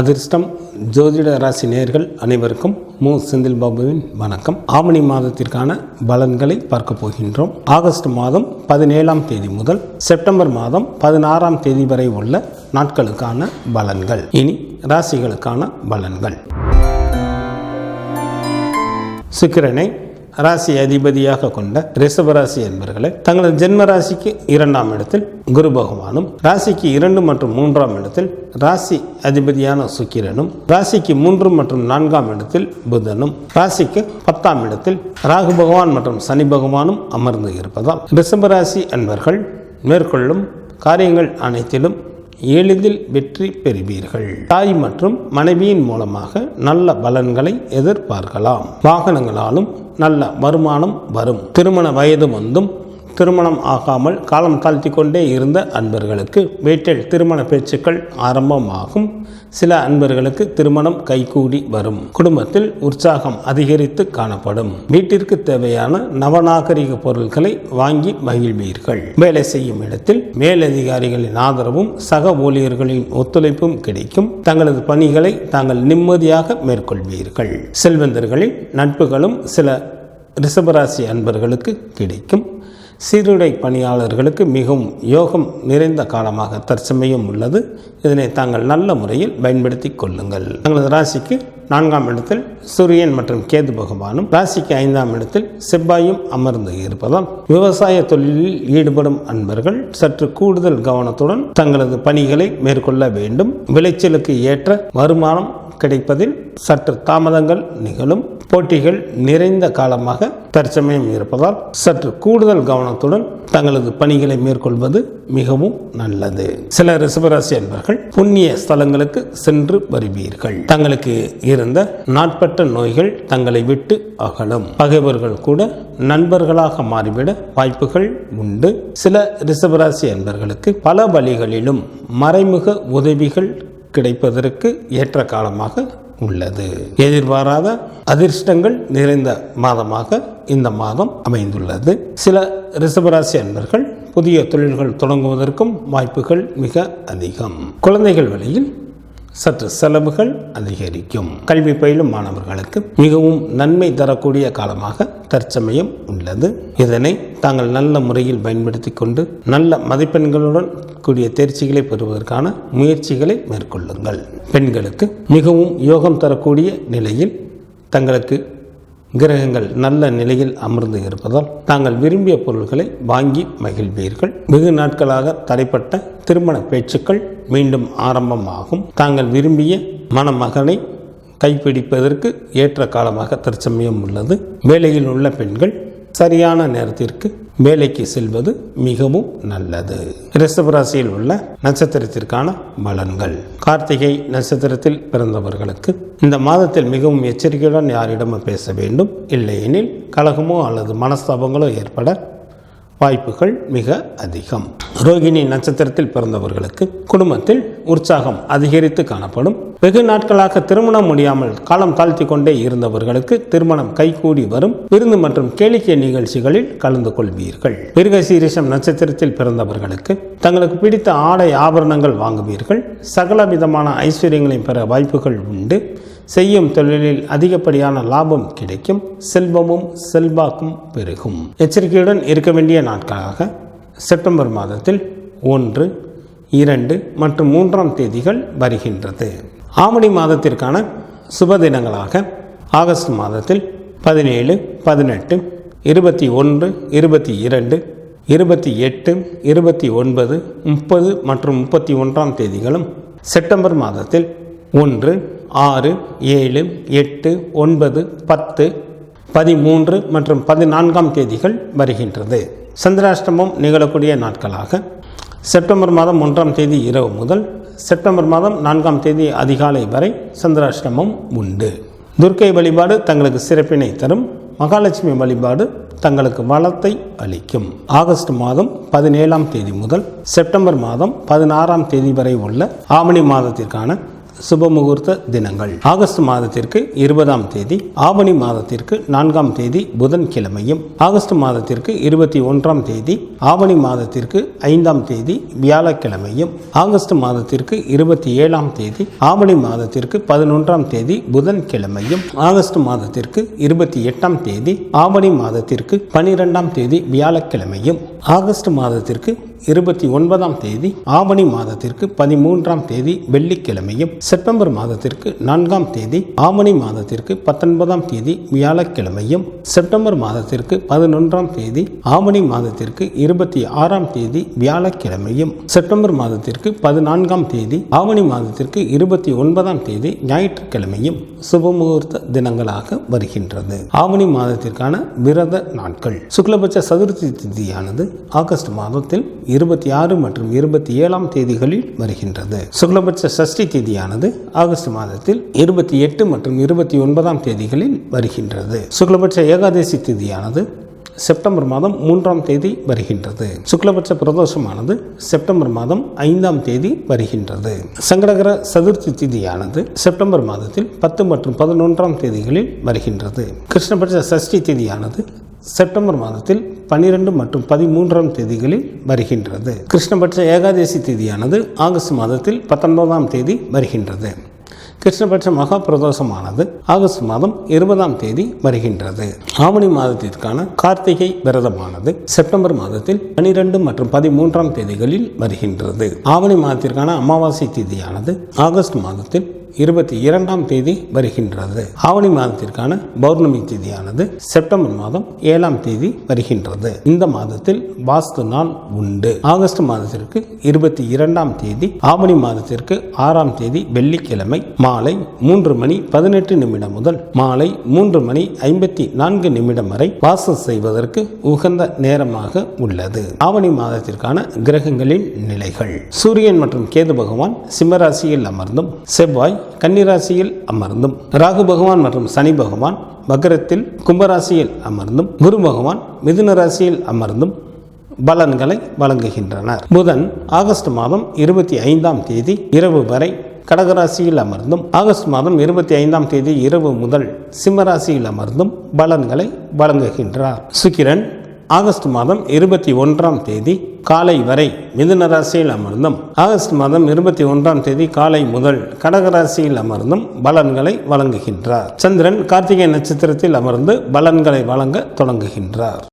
அதிர்ஷ்டம். ஜோதிட ராசி நேர்கள் அனைவருக்கும் மு. செந்தில் பாபுவின் வணக்கம். ஆவணி மாதத்திற்கான பலன்களை பார்க்க போகின்றோம். ஆகஸ்ட் மாதம் பதினேழாம் தேதி முதல் செப்டம்பர் மாதம் பதினாறாம் தேதி வரை உள்ள நாட்களுக்கான பலன்கள். இனி ராசிகளுக்கான பலன்கள். சுக்கிரனை ராசி அதிபதியாக கொண்ட ரிஷபராசி என்பர்களை தங்களது ஜென்ம ராசிக்கு இரண்டாம் இடத்தில் குரு பகவானும் ராசிக்கு இரண்டு மற்றும் மூன்றாம் இடத்தில் ராசி அதிபதியான சுக்கிரனும் ராசிக்கு மூன்று மற்றும் நான்காம் இடத்தில் புதனும் ராசிக்கு பத்தாம் இடத்தில் ராகு பகவான் மற்றும் சனி பகவானும் அமர்ந்து இருப்பதால் ரிஷபராசி அன்பர்கள் மேற்கொள்ளும் காரியங்கள் அனைத்திலும் எளிதில் வெற்றி பெறுவீர்கள். தாய் மற்றும் மனைவியின் மூலமாக நல்ல பலன்களை எதிர்பார்க்கலாம். வாகனங்களாலும் நல்ல வருமானம் வரும். திருமண வயது வந்தும் திருமணம் ஆகாமல் காலம் தாழ்த்தி கொண்டே இருந்த அன்பர்களுக்கு வீட்டில் திருமண பேச்சுக்கள் ஆரம்பமாகும். சில அன்பர்களுக்கு திருமணம் கைகூடி வரும். குடும்பத்தில் உற்சாகம் அதிகரித்து காணப்படும். வீட்டிற்கு தேவையான நவநாகரிக பொருட்களை வாங்கி மகிழ்வீர்கள். வேலை செய்யும் இடத்தில் மேலதிகாரிகளின் ஆதரவும் சக ஊழியர்களின் ஒத்துழைப்பும் கிடைக்கும். தங்களது பணிகளை தாங்கள் நிம்மதியாக மேற்கொள்வீர்கள். செல்வந்தர்களின் நட்புகளும் சில ரிஷபராசி அன்பர்களுக்கு கிடைக்கும். சீருடை பணியாளர்களுக்கு மிகவும் யோகம் நிறைந்த காலமாக தற்சமயம் உள்ளது. இதனை தாங்கள் நல்ல முறையில் பயன்படுத்தி கொள்ளுங்கள். தங்களது ராசிக்கு நான்காம் இடத்தில் சூரியன் மற்றும் கேது பகவானும் ராசிக்கு ஐந்தாம் இடத்தில் செவ்வாயும் அமர்ந்து இருப்பதால் விவசாய தொழிலில் ஈடுபடும் அன்பர்கள் சற்று கூடுதல் கவனத்துடன் தங்களது பணிகளை மேற்கொள்ள வேண்டும். விளைச்சலுக்கு ஏற்ற வருமானம் கிடைப்பதில் சற்று தாமதங்கள் நிகழும். போட்டிகள் நிறைந்த காலமாக தற்சமயம் இருப்பதால் சற்று கூடுதல் கவனத்துடன் தங்களது பணிகளை மேற்கொள்வது மிகவும் நல்லது. சில ரிசபராசி அன்பர்கள் புண்ணிய ஸ்தலங்களுக்கு சென்று வருவீர்கள். தங்களுக்கு இருந்த நாட்பட்ட நோய்கள் தங்களை விட்டு அகலும். பகைவர்கள் கூட நண்பர்களாக மாறிவிட வாய்ப்புகள் உண்டு. சில ரிசபராசி அன்பர்களுக்கு பல வழிகளிலும் மறைமுக உதவிகள் கிடைப்பதற்கு ஏற்ற காலமாக உள்ளது. எதிர்பாராத அதிர்ஷ்டங்கள் நிறைந்த மாதமாக இந்த மாதம் அமைந்துள்ளது. சில ரிஷபராசி அன்பர்கள் புதிய தொழில்கள் தொடங்குவதற்கும் வாய்ப்புகள் மிக அதிகம். குழந்தைகள் வழியில் சற்று செலவுகள் அதிகரிக்கும். கல்வி பயிலும் மாணவர்களுக்கு மிகவும் நன்மை தரக்கூடிய காலமாக தற்சமயம் உள்ளது. இதனை தாங்கள் நல்ல முறையில் பயன்படுத்தி கொண்டு நல்ல மதிப்பெண்களுடன் கூடிய தேர்ச்சிகளை பெறுவதற்கான முயற்சிகளை மேற்கொள்ளுங்கள். பெண்களுக்கு மிகவும் யோகம் தரக்கூடிய நிலையில் தங்களுக்கு கிரகங்கள் நல்ல நிலையில் அமர்ந்து இருப்பதால் தாங்கள் விரும்பிய பொருள்களை வாங்கி மகிழ்வீர்கள். வெகு நாட்களாக தடைப்பட்ட திருமண பேச்சுக்கள் மீண்டும் ஆரம்பமாகும். தாங்கள் விரும்பிய மணமகனை கைப்பிடிப்பதற்கு ஏற்ற காலமாக தற்சமயம் உள்ளது. வேலையில் உள்ள பெண்கள் சரியான நேரத்திற்கு வேலைக்கு செல்வது மிகவும் நல்லது. ரிஷபராசியில் உள்ள நட்சத்திரத்திற்கான பலன்கள். கார்த்திகை நட்சத்திரத்தில் பிறந்தவர்களுக்கு இந்த மாதத்தில் மிகவும் எச்சரிக்கையுடன் யாரிடமும் பேச வேண்டும். இல்லையெனில் கலகமோ அல்லது மனஸ்தாபங்களோ ஏற்பட வாய்ப்புகள் மிக அதிகம். ரோகிணி நட்சத்திரத்தில் பிறந்தவர்களுக்கு குடும்பத்தில் உற்சாகம் அதிகரித்து காணப்படும். வெகு நாட்களாக திருமணம் முடியாமல் காலம் தாழ்த்தி கொண்டே இருந்தவர்களுக்கு திருமணம் கைகூடி வரும் விருந்து மற்றும் கேளிக்கை நிகழ்ச்சிகளில் கலந்து கொள்வீர்கள். மிருகசீரிஷம் நட்சத்திரத்தில் பிறந்தவர்களுக்கு தங்களுக்கு பிடித்த ஆடை ஆபரணங்கள் வாங்குவீர்கள். சகல விதமான ஐஸ்வர்யங்களையும் பெற வாய்ப்புகள் உண்டு. செய்யும் தொழிலில் அதிகப்படியான லாபம் கிடைக்கும். செல்வமும் செல்வாக்கும் பெருகும். எச்சரிக்கையுடன் இருக்க வேண்டிய நாட்களாக செப்டம்பர் மாதத்தில் ஒன்று இரண்டு மற்றும் மூன்றாம் தேதிகள் வருகின்றது. ஆவணி மாதத்திற்கான சுப தினங்களாக ஆகஸ்ட் மாதத்தில் பதினேழு பதினெட்டு இருபத்தி ஒன்று இருபத்தி இரண்டு இருபத்தி எட்டு இருபத்தி ஒன்பது முப்பது மற்றும் முப்பத்தி ஒன்றாம் தேதிகளும் செப்டம்பர் மாதத்தில் ஒன்று ஆறு ஏழு எட்டு ஒன்பது பத்து பதிமூன்று மற்றும் பதினான்காம் தேதிகள் வருகின்றது. சந்திராஷ்டமம் நிகழக்கூடிய நாட்களாக செப்டம்பர் மாதம் ஒன்றாம் தேதி இரவு முதல் செப்டம்பர் மாதம் நான்காம் தேதி அதிகாலை வரை சந்திராஷ்டமம் உண்டு. துர்க்கை வழிபாடு தங்களுக்கு சிறப்பினை தரும். மகாலட்சுமி வழிபாடு தங்களுக்கு வளத்தை அளிக்கும். ஆகஸ்ட் மாதம் பதினேழாம் தேதி முதல் செப்டம்பர் மாதம் பதினாறாம் தேதி வரை உள்ள ஆவணி மாதத்திற்கான சுபமுகூர்த்த தினங்கள். ஆகஸ்ட் மாதத்திற்கு இருபதாம் தேதி ஆவணி மாதத்திற்கு நான்காம் தேதி புதன்கிழமையும் ஆகஸ்ட் மாதத்திற்கு இருபத்தி ஒன்றாம் தேதி ஆவணி மாதத்திற்கு ஐந்தாம் தேதி வியாழக்கிழமையும் ஆகஸ்ட் மாதத்திற்கு இருபத்தி ஏழாம் தேதி ஆவணி மாதத்திற்கு பதினொன்றாம் தேதி புதன்கிழமையும் ஆகஸ்ட் மாதத்திற்கு இருபத்தி எட்டாம் தேதி ஆவணி மாதத்திற்கு பனிரெண்டாம் தேதி வியாழக்கிழமையும் ஆகஸ்ட் மாதத்திற்கு இருபத்தி ஒன்பதாம் தேதி ஆவணி மாதத்திற்கு பதிமூன்றாம் தேதி வெள்ளிக்கிழமையும் செப்டம்பர் மாதத்திற்கு நான்காம் தேதி ஆவணி மாதத்திற்கு பத்தொன்பதாம் தேதி வியாழக்கிழமையும் செப்டம்பர் மாதத்திற்கு பதினொன்றாம் தேதி ஆவணி மாதத்திற்கு இருபத்தி ஆறாம் தேதி வியாழக்கிழமையும் செப்டம்பர் மாதத்திற்கு பதினான்காம் தேதி ஆவணி மாதத்திற்கு இருபத்தி ஒன்பதாம் தேதி ஞாயிற்றுக்கிழமையும் சுபமுகூர்த்த தினங்களாக வருகின்றது. ஆவணி மாதத்திற்கான விரத நாட்கள். சுக்லபட்ச சதுர்த்தி திதியானது ஆகஸ்ட் மாதத்தில் இருபத்தி ஆறு மற்றும் இருபத்தி ஏழாம் தேதிகளில் வருகின்றது. சுக்லபட்ச சஷ்டி தேதியானது ஆகஸ்ட் மாதத்தில் இருபத்தி எட்டு மற்றும் இருபத்தி ஒன்பதாம் தேதிகளில் வருகின்றது. சுக்லபட்ச ஏகாதசி திதியானது செப்டம்பர் மாதம் மூன்றாம் தேதி வருகின்றது. சுக்லபட்ச பிரதோஷமானது செப்டம்பர் மாதம் ஐந்தாம் தேதி வருகின்றது. சங்கடகர சதுர்த்தி திதியானது செப்டம்பர் மாதத்தில் பத்து மற்றும் பதினொன்றாம் தேதிகளில் வருகின்றது. கிருஷ்ணபட்ச சஷ்டி திதியானது செப்டம்பர் மாதத்தில் பனிரெண்டு மற்றும் பதிமூன்றாம் தேதிகளில் வருகின்றது. கிருஷ்ணபட்ச ஏகாதசி தேதியானது ஆகஸ்ட் மாதத்தில் பத்தொன்பதாம் தேதி வருகின்றது. கிருஷ்ணபட்ச மகா பிரதோஷமானது ஆகஸ்ட் மாதம் இருபதாம் தேதி வருகின்றது. ஆவணி மாதத்திற்கான கார்த்திகை விரதமானது செப்டம்பர் மாதத்தில் பனிரெண்டு மற்றும் பதிமூன்றாம் தேதிகளில் வருகின்றது. ஆவணி மாதத்திற்கான அமாவாசை தேதியானது ஆகஸ்ட் மாதத்தில் இருபத்தி இரண்டாம் தேதி வருகின்றது. ஆவணி மாதத்திற்கான பௌர்ணமி தேதியானது செப்டம்பர் மாதம் ஏழாம் தேதி வருகின்றது. இந்த மாதத்தில் வாஸ்து நாள் உண்டு. ஆகஸ்ட் மாதத்திற்கு இருபத்தி இரண்டாம் தேதி ஆவணி மாதத்திற்கு ஆறாம் தேதி வெள்ளிக்கிழமை மாலை மூன்று மணி பதினெட்டு நிமிடம் முதல் மாலை மூன்று மணி ஐம்பத்தி நான்கு நிமிடம் வரை வாசம் செய்வதற்கு உகந்த நேரமாக உள்ளது. ஆவணி மாதத்திற்கான கிரகங்களின் நிலைகள். சூரியன் மற்றும் கேது பகவான் சிம்மராசியில் அமர்ந்தும் செவ்வாய் கன்னிராசியில் அமர்ந்தும் ராகு பகவான் மற்றும் சனி பகவான் மகரத்தில் கும்பராசியில் அமர்ந்தும் குரு பகவான் மிதுன ராசியில் அமர்ந்தும் பலன்களை வழங்குகின்றனர். புதன் ஆகஸ்ட் மாதம் இருபத்தி ஐந்தாம் தேதி இரவு வரை கடகராசியில் அமர்ந்தும் ஆகஸ்ட் மாதம் இருபத்தி ஐந்தாம் தேதி இரவு முதல் சிம்மராசியில் அமர்ந்தும் பலன்களை வழங்குகின்றார். சுக்கிரன் ஆகஸ்ட் மாதம் இருபத்தி ஒன்றாம் தேதி காலை வரை மிதுன ராசியில் அமர்ந்தும் ஆகஸ்ட் மாதம் இருபத்தி ஒன்றாம் தேதி காலை முதல் கடகராசியில் அமர்ந்தும் பலன்களை வழங்குகின்றார். சந்திரன் கார்த்திகை நட்சத்திரத்தில் அமர்ந்து பலன்களை வழங்க தொடங்குகின்றார்.